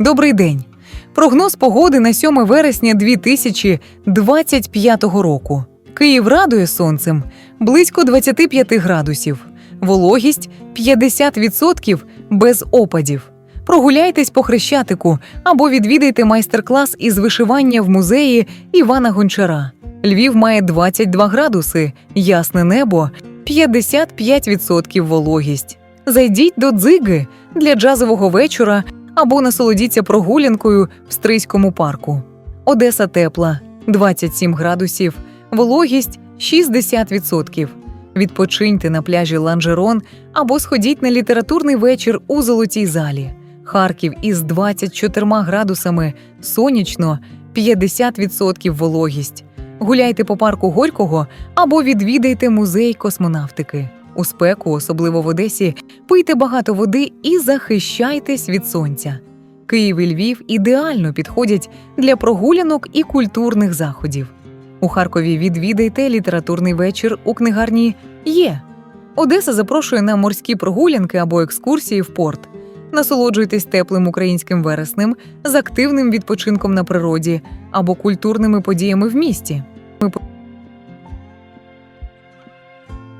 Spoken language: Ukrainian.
Добрий день. Прогноз погоди на 7 вересня 2025 року. Київ радує сонцем близько 25 градусів, вологість 50% без опадів. Прогуляйтесь по хрещатику або відвідайте майстер-клас із вишивання в музеї Івана Гончара. Львів має 22 градуси, ясне небо, 55% вологість. Зайдіть до дзиги для джазового вечора або насолодіться прогулянкою в Стрийському парку. Одеса тепла 27 градусів, вологість 60%. Відпочиньте на пляжі Ланжерон або сходіть на літературний вечір у Золотій залі. Харків із 24 градусами, сонячно 50% вологість. Гуляйте по парку Горького або відвідайте музей космонавтики. У спеку, особливо в Одесі, пийте багато води і захищайтесь від сонця. Київ і Львів ідеально підходять для прогулянок і культурних заходів. У Харкові відвідайте літературний вечір у книгарні Є. Одеса запрошує на морські прогулянки або екскурсії в порт. Насолоджуйтесь теплим українським вереснем з активним відпочинком на природі або культурними подіями в місті.